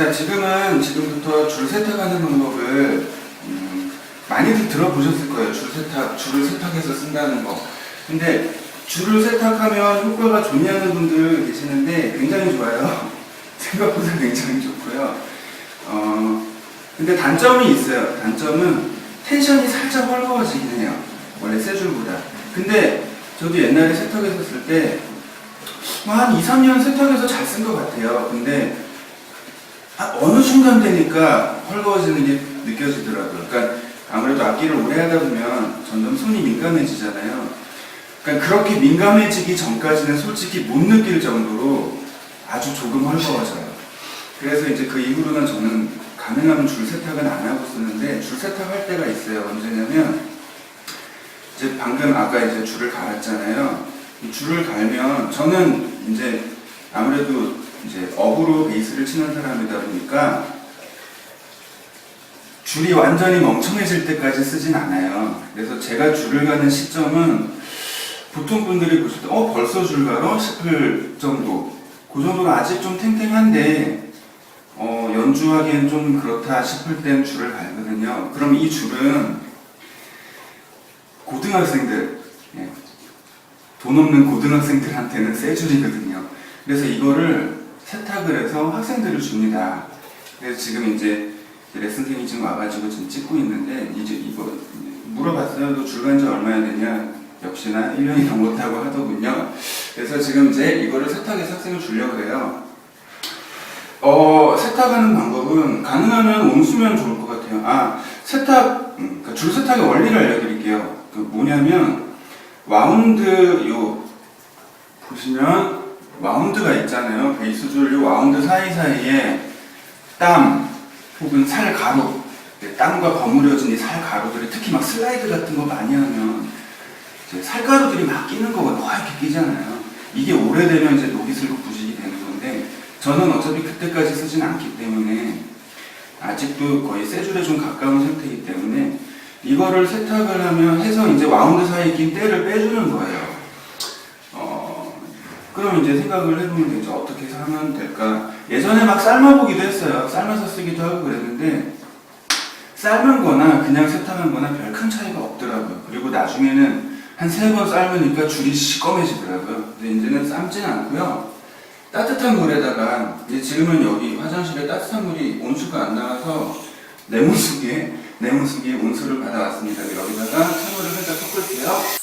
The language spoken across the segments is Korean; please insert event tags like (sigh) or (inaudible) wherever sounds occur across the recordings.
자, 지금은 지금부터 줄 세탁하는 방법을 음, 많이들 들어보셨을 거예요. 줄 세탁, 줄을 세탁해서 쓴다는 거. 근데 줄을 세탁하면 효과가 좋냐는 분들 계시는데 굉장히 좋아요. (laughs) 생각보다 굉장히 좋고요. 어, 근데 단점이 있어요. 단점은 텐션이 살짝 헐거워지긴 해요. 원래 새 줄보다. 근데 저도 옛날에 세탁했었을 때, 뭐한 2, 3년 세탁해서 잘 쓴 것 같아요. 근데 아, 어느 순간 되니까 헐거워지는 게 느껴지더라고요. 그러니까 아무래도 악기를 오래 하다 보면 점점 손이 민감해지잖아요. 그러니까 그렇게 민감해지기 전까지는 솔직히 못 느낄 정도로 아주 조금 헐거워져요. 그래서 이제 그 이후로는 저는 가능하면 줄 세탁은 안 하고 쓰는데 줄 세탁할 때가 있어요. 언제냐면 이제 방금 아까 이제 줄을 갈았잖아요. 이 줄을 갈면 저는 이제 아무래도 이제 업으로 베이스를 치는 사람이다 보니까 줄이 완전히 멍청해질 때까지 쓰진 않아요. 그래서 제가 줄을 가는 시점은 보통 분들이 보실 때, 어, 벌써 줄 갈어? 싶을 정도. 그 정도로 아직 좀 탱탱한데, 어, 연주하기엔 좀 그렇다 싶을 땐 줄을 갈거든요. 그럼 이 줄은 고등학생들, 예, 돈 없는 고등학생들한테는 새 줄이거든요. 그래서 이거를 세탁을 해서 학생들을 줍니다. 그래서 지금 이제 레슨생이 지금 와가지고 지금 찍고 있는데 이제 이거 물어봤어요. 너 줄간 지 얼마나 되냐? 역시나 1년이 넘었다고 하더군요. 그래서 지금 이제 이거를 세탁해서 학생을 주려고 해요. 어, 세탁하는 방법은 가능하면 온수면 좋을 것 같아요. 아, 세탁, 음, 그줄 세탁의 원리를 알려드릴게요. 그 뭐냐면, 와운드, 요, 보시면, 와운드가 있잖아요. 베이스 줄, 요 와운드 사이사이에 땀, 혹은 살 가루, 네, 땀과 버무려진 이 살 가루들이 특히 막 슬라이드 같은 거 많이 하면, 이제 살가루들이 막 끼는 거가 이렇게 끼잖아요. 이게 오래되면 이제 녹이 슬고 부식이 되는 건데, 저는 어차피 그때까지 쓰진 않기 때문에 아직도 거의 새 줄에 좀 가까운 상태이기 때문에 이거를 세탁을 하면 해서 이제 와운드 사이에 낀 때를 빼주는 거예요. 어, 그럼 이제 생각을 해보면 되죠. 어떻게 해서 하면 될까? 예전에 막 삶아보기도 했어요. 삶아서 쓰기도 하고 그랬는데 삶은 거나 그냥 세탁한 거나 별 큰 차이가 없더라고요. 그리고 나중에는 한 세 번 삶으니까 줄이 시꺼매지더라고요. 근데 이제는 삶진 않고요. 따뜻한 물에다가 이제 지금은 여기 화장실에 따뜻한 물이 온수가 안 나와서 레몬수기에 레몬수기에 온수를 받아왔습니다. 여기다가 찬물을 살짝 섞을게요.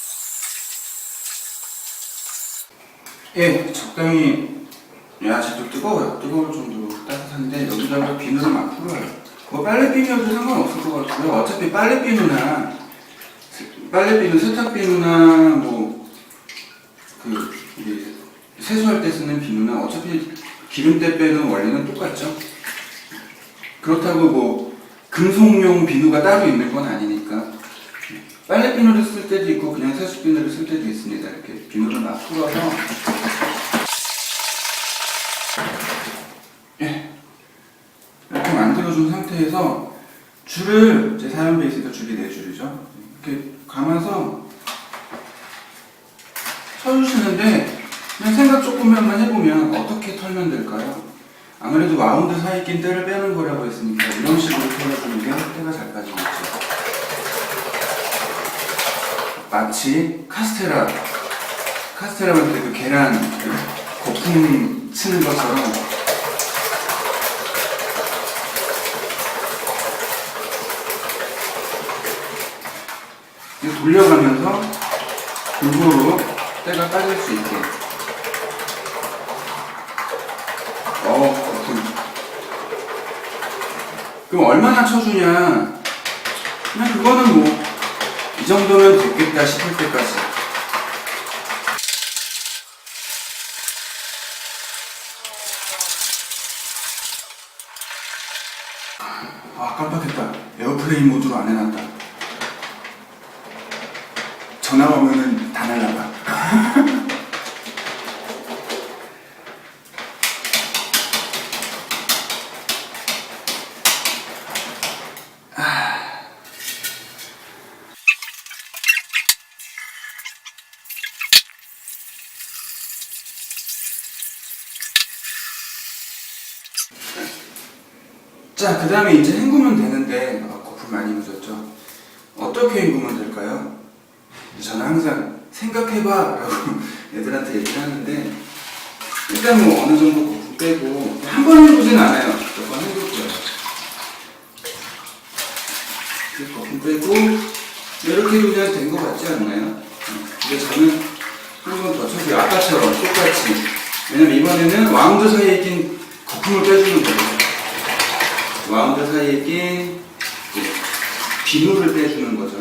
예, 적당히 예, 아직도 뜨거워요. 뜨거울 정도로 따뜻한데 여기다가 비누를 막 풀어요. 뭐 빨래 비누여도 상관없을 것 같고요. 어차피 빨래 비누나 빨래 비누, 세탁 비누나 뭐그 세수할 때 쓰는 비누는 어차피 기름때 빼는 원리는 똑같죠. 그렇다고 뭐 금속용 비누가 따로 있는 건 아니니까 빨래 비누를 쓸 때도 있고 그냥 세수 비누를 쓸 때도 있습니다. 이렇게 비누를 막 풀어서 예 이렇게 만들어준 상태에서 줄을 제 사연 베이스가 줄이 네 줄이죠. 이렇게 감아서 쳐주시는데 그냥 생각 조금만 해보면 어떻게 털면 될까요? 아무래도 와운드 사이 낀 때를 빼는 거라고 했으니까 이런 식으로 털어주는 게 때가 잘 빠지겠죠. 마치 카스테라, 카스테라 만들 그 계란 그 거품 치는 것처럼 이렇게 돌려가면서 골고루 때가 빠질 수 있게 어, 거품. 그럼 얼마나 쳐주냐? 그냥 그거는 뭐, 이 정도면 됐겠다 싶을 때까지. 아, 깜빡했다. 에어플레인 모드로 안 해놨다. 전화 오면은 다 날라가. (laughs) 아. 자, 그 다음에 이제 헹구면 되는데, 아, 거품 많이 묻었죠? 어떻게 헹구면 될까요? 저는 항상 생각해봐 라고 (laughs) 애들한테 얘기를 하는데, 일단 뭐 어느 정도 거품 빼고, 한번 헹구진 않아요. 몇번 헹굴 거예요. 거품 빼고, 이렇게 그냥 된거 같지 않나요? 근데 저는 한 번 더 쳐서요. 아까처럼 똑같이. 왜냐면 이번에는 와운드 사이에 낀 거품을 빼주는 거예요. 와운드 사이에 낀 비누를 빼주는 거죠.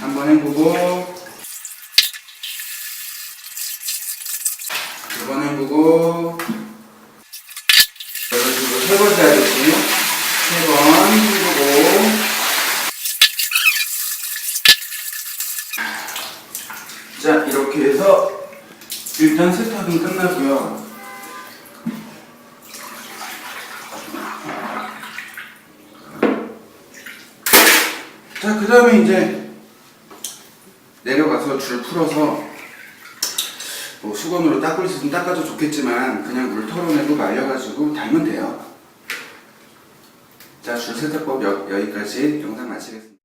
한번 헹구고, 두 번 헹구고, 이런 식으로 세 번째 하듯이 세번 헹구고, 자, 이렇게 해서 일단 세탁은 끝나고요. 자, 그 다음에 이제 내려가서 줄 풀어서 뭐 수건으로 닦을 수 있으면 닦아도 좋겠지만 그냥 물 털어내고 말려가지고 달면 돼요. 자, 줄 세탁법 여, 여기까지 영상 마치겠습니다.